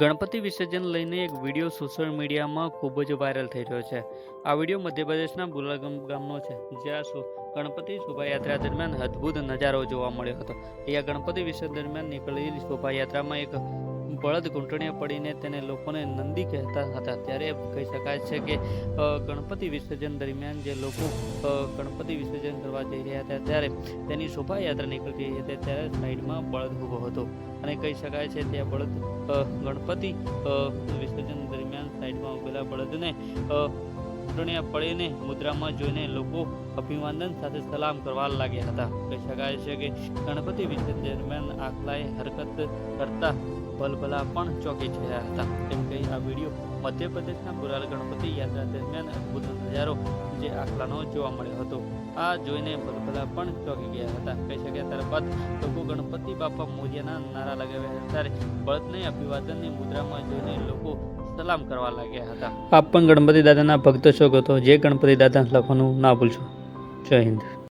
ગણપતિ વિસર્જન લઈને એક વીડિયો સોશિયલ મીડિયામાં ખૂબ જ વાયરલ થઈ રહ્યો છે. આ વીડિયો મધ્યપ્રદેશના બુલાગમ ગામનો છે, જ્યાં ગણપતિ શોભાયાત્રા દરમિયાન અદ્ભુત નજારો જોવા મળ્યો હતો. અહીંયા ગણપતિ વિસર્જન દરમિયાન નીકળેલી શોભાયાત્રામાં એક બળદ ઘૂંટણીએ પડીને તેને લોકોને નંદી કહેતા હતા. ત્યારે કહી શકાય છે કે ગણપતિ વિસર્જન દરમિયાન જે લોકો ગણપતિ વિસર્જન કરવા જઈ રહ્યા હતા, ત્યારે તેની શોભાયાત્રા નીકળી રહી હતી. ત્યારે સાઈડમાં બળદ ઊભો હતો. અને કહી શકાય છે ત્યાં બળદ ગણપતિ વિસર્જન દરમિયાન સાઈડમાં ઉભેલા બળદને ઘૂંટણીયા પડીને મુદ્રામાં જોઈને લોકો અભિવાદન સાથે સલામ કરવા લાગ્યા હતા. કહી શકાય છે કે, ગણપતિ વિસર્જન દરમિયાન આખલાએ હરકત કરતા ભલભલા પણ ચોંકી ગયા હતા. તેમ કહી આ વીડિયો મધ્યપ્રદેશના બુરાલ ગણપતિ યાત્રા દરમિયાન અદ્ભુત નજારો જે આખલાનો જોવા મળ્યો હતો. આ જોઈને ભલભલા પણ ચોંકી ગયા હતા. કહી શક્યા ત્યારબાદ લોકો ગણપતિ બાપા મોરિયાના નારા લગાવ્યા હતા. ત્યારે બળદને અભિવાદનની મુદ્રામાં જોઈને લોકો સલામ કરવા લાગ્યા હતા. આપ પણ ગણપતિ દાદાના ભક્ત છો તો જે ગણપતિ દાદા લખવાનું ના ભૂલશો. જય હિન્દ.